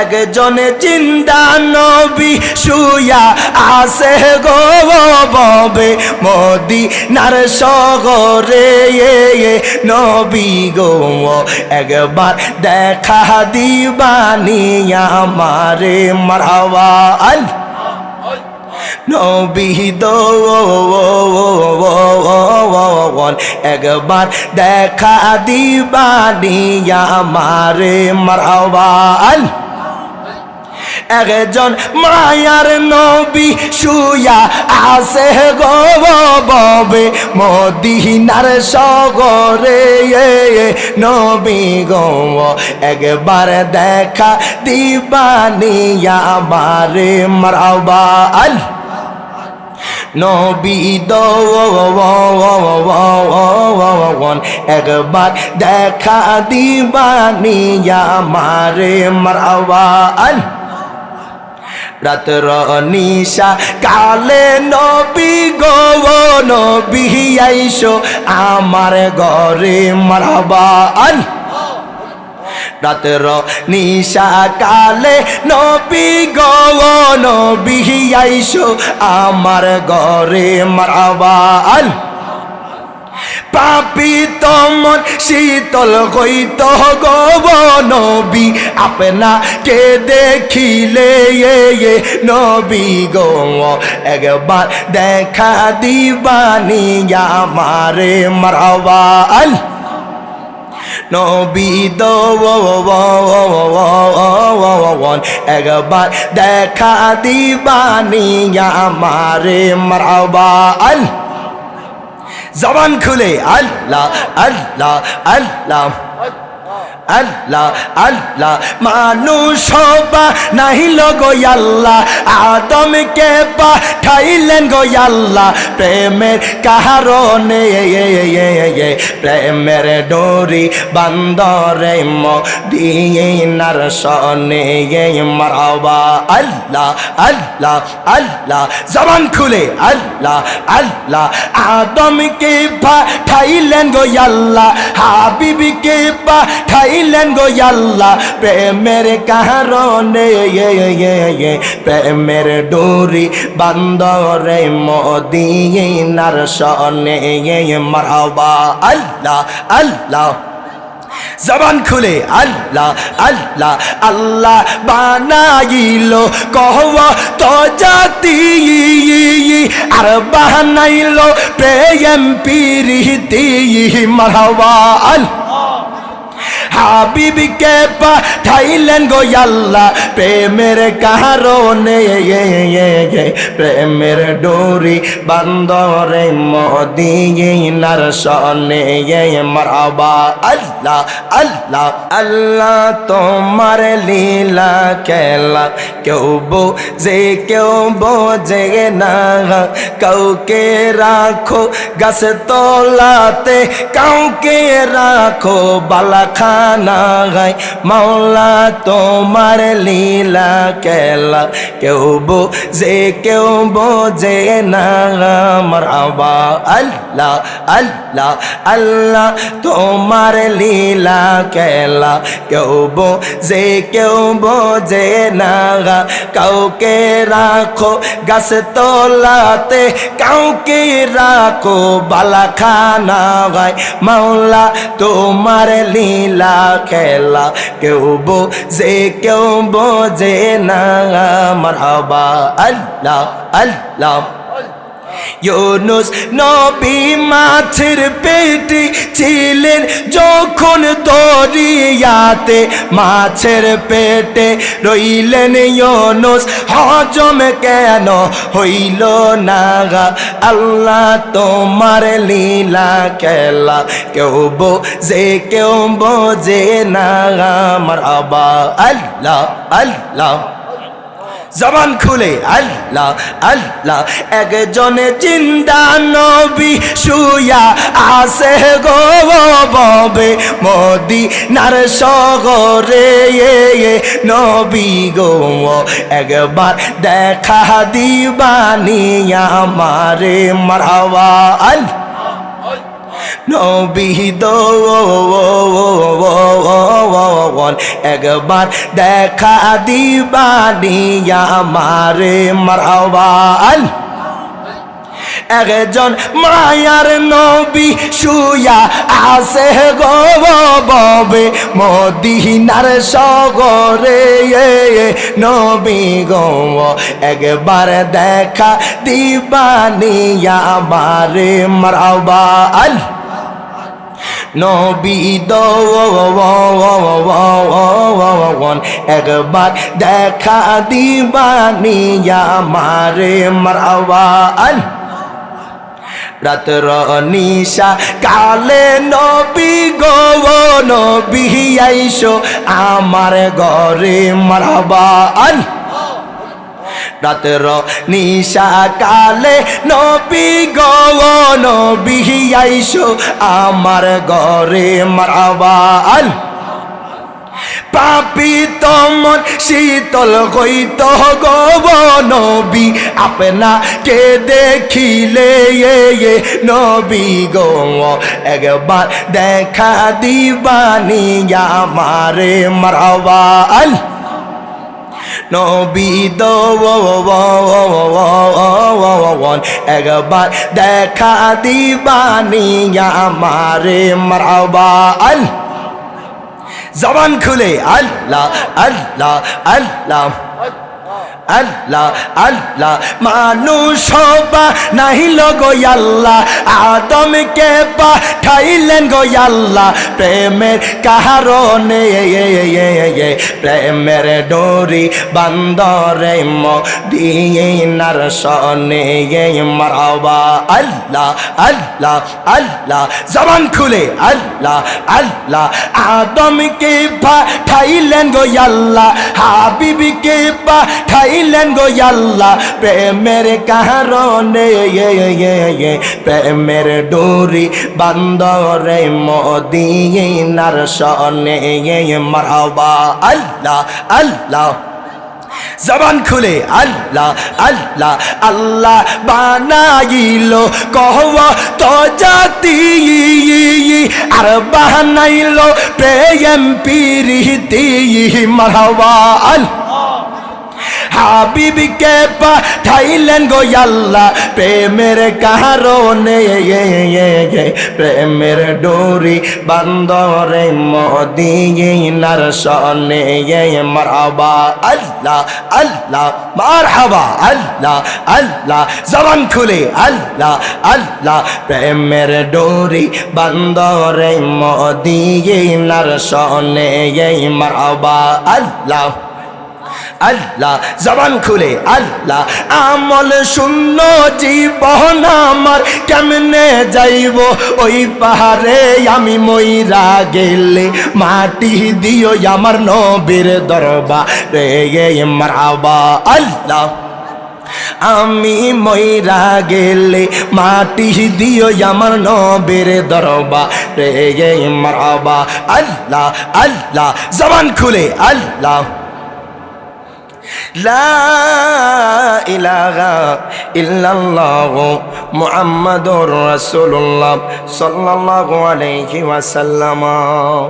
একজনে চিন্তা নবী শুয়া আসে গো ববে মোদি নার সগরে নবী গো একবার দেখা দিবানি আমারে মারহাবা। আল নবী দোন একবার দেখা দিবানি আমারে মারহাবা। আল একজন মায়ার নবী শুয়া আসে গো ববে সগরে। নবী গো, একবার দেখা দিবানিয়া আমারে মারবা আল। নবী দোন একবার দেখা দিবানিয়া আমারে মারবা আল। রাতর নিশা, কালে নবী গো নবী আমার ঘরে মারবা রাতের নিশা, কালে নবী গো নবী আমার ঘরে মারবা পাপি তমন শীতল হইত গব নবী আপনা কে দেখিলে এ নবী গো একবার দেখা দিবানি আমারে মারবা আল নবী দোন একবার দেখা দিবানি আমারে মারবা আল জবান খুলে আল্লাহ আল্লাহ আল্লাহ। আল্লাহ আল্লাহ, মানুষ হবা নাহিল গো আল্লাহ আদমকে পাঠাইলেন গো আল্লাহ প্রেমের কারণে, প্রেমের ডোরি বান্দরে মদিনার সনে মারবা। আল্লাহ আল্লাহ আল্লাহ, জবান খুলে। আল্লাহ আল্লাহ, আদমকে পাঠাইলেন গো আল্লাহ হাবিবিকে পাঠাইলেন গো আল্লাহ প্রেমের কারণে প্রেমের ডোরি বান্দরে মদিনার সনে মারবা আল্লাহ আল্লাহ। জবান খুলে, আল্লাহ আল্লাহ আল্লাহ বানাইল, কহব তো জাতি, আর বানাইল প্রেম, পিরিতি, মারহাবা, আল্লাহ। হাবিবকে পাঠাইলেন গো আল্লাহ প্রেমের কারণে প্রেমের ডোরি বান্দরে মদিনার সনে মারবা আল্লাহ আল্লাহ আল্লাহ তোমার লীলা খেলা, কেউ বোঝে কেউ বোঝে না, কাউকে রাখো গাছ তোলাতে, কাউকে রাখো বালা খানা গাই মাওলা তোমার লীলা কেলা। কেউ বোঝে কেউ বোঝে না মারবা আল্লাহ আল্লাহ আল্লাহ তোমার লীলা খেলা কেউ বোঝে কেউ বোঝে না কাউকে রাখো গাছ তোলাতে কাউকে রাখো বালা খানা গায় মাওলা তোমার লীলা খেলা কেউ বোঝে কেউ বোঝে না মারহাবা আল্লাহ আল্লাহ ইউনুস নবী মাছের পেটে ছিলেন যখন দরিয়াতে মাছের পেটে রইলেন ইউনুস, হজম কেন হইল না গা? আল্লাহ তোমার লীলা খেলা, কেউ বোঝে কেউ বোঝে না মারহাবা আল্লাহ আল্লাহ। জবান খুলে, আল্লাহ আল্লাহ, একজনে চিন্তা নবী শুয়া আসে গো ববে মোদি নার সগরে নবী গো একবার দেখা দিবানি আমারে মারহাবা, আল্লাহ। নবী দোল একবার দেখা দিবানি আমারে মারবাল একজন মায়ার নবী শুয়া আসে গো ববে মদিনার সগরে। নবী গো, একবার দেখা দিবানিয়া বারে মারবা আল নবী দোন একবার দেখা দিবানিয়া মারে মারবা আল রাতর নিশা কালে নবী গো নবী আইসো আমার ঘরে মারবা আল রাতের নিশা কালে নবী গো নবী, আইসো আমার ঘরে মারবা। আল পাপি তমন শীতল হইত গব নবী আপনা কে দেখিলে এ নবী গো একবার দেখা দিবানি, আমারে মারবা। আল নবী দোন একবার দেখা দিবানি আমারে মারবা আল জবান খুলে আল্লাহ আল্লাহ আল্লাহ আল্লাহ আল্লাহ, মানুষ নাহিল গো আল্লাহ আদমকে পাঠাইলেন গো আল্লাহ প্রেমের কারণে, প্রেমের ডোরি বান্দরে মদিনার সনে মারবা। আল্লাহ আল্লাহ আল্লাহ, জবান খুলে। আল্লাহ আল্লাহ, আদমকে পাঠাইলেন গো আল্লাহ হাবিবিকে পাঠাইলেন গো আল্লাহ প্রেমের কারণে প্রেমের ডোরি বান্দরে মদিনার সনে মারবা আল্লাহ আল্লাহ। জবান খুলে, আল্লাহ আল্লাহ আল্লাহ বানাইল, কহব তো জাতি, আর বানাইল প্রেম, পিরিতি মারবা আল্লাহ। হাবিবকে পাঠাইলেন গো আল্লাহ প্রেমের কারণে প্রেমের ডোরি বান্দরে মদিনার সনে মারবা আল্লাহ আল্লাহ, মারহাবা, আল্লাহ আল্লাহ, জবান খুলে, আল্লাহ আল্লাহ, প্রেমের ডোরি বান্দরে মদিনার সনে মারবা আল্লাহ আল্লাহ, জবান খুলে, আল্লাহ, আমল শূন্য জীবন আমার কেমনে যাইব? ওই পাহাড়ে আমি মইরা গেলে মাটি দিও আমার নবীর দরবা রে গে মারাবা। আল্লাহ, আমি মইরা গেলে মাটি দিও আমার নবের দরবা রে গে মারাবা। আল্লাহ আল্লাহ, জবান খুলে, আল্লাহ। মোহাম্মদ রসুল্লাহ ইল্লাল্লাহ আলাইহি ওয়াসাল্লাম।